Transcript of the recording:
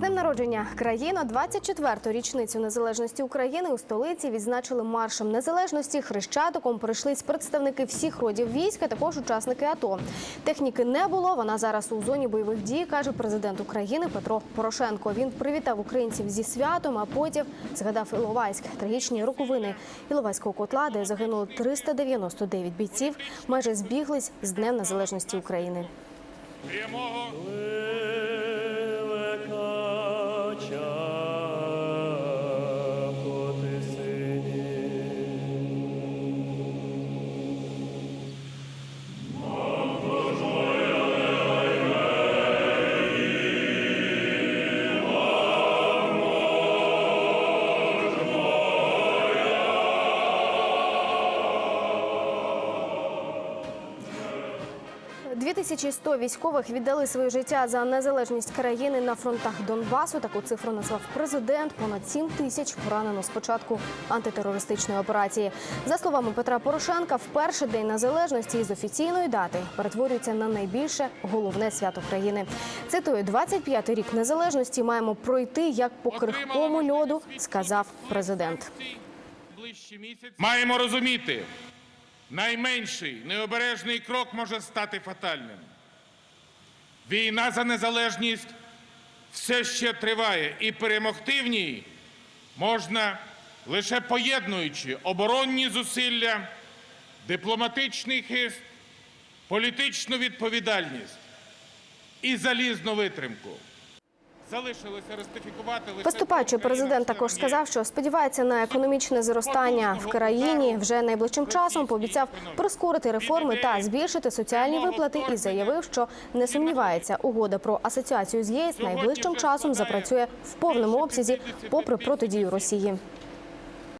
днем народження країно 24-ту річницю незалежності України у столиці відзначили маршем незалежності. Хрещатиком прийшлись представники всіх родів війська, також учасники АТО. Техніки не було. Вона зараз у зоні бойових дій, каже президент України Петро Порошенко. Він привітав українців зі святом, а потім згадав Іловайськ, трагічні роковини Іловайського котла, де загинуло 399 бійців. Майже збіглись з Днем Незалежності України. прямого – 2100 військових віддали своє життя за незалежність країни на фронтах Донбасу. Таку цифру назвав президент. Понад 7 тисяч поранено з початку антитерористичної операції. За словами Петра Порошенка, в перший день незалежності із офіційної дати перетворюється на найбільше головне свято країни. Цитую, 25-й рік незалежності маємо пройти як по крихкому льоду, сказав президент. Маємо розуміти, найменший необережний крок може стати фатальним. Війна за незалежність все ще триває, і перемогти в ній можна лише поєднуючи оборонні зусилля, дипломатичний хист, політичну відповідальність і залізну витримку. Залишилося ратифікувати лише Поступаючи, президент також сказав, що сподівається на економічне зростання в країні. Вже найближчим часом пообіцяв прискорити реформи та збільшити соціальні виплати і заявив, що не сумнівається, угода про асоціацію з ЄС найближчим часом запрацює в повному обсязі, попри протидію Росії.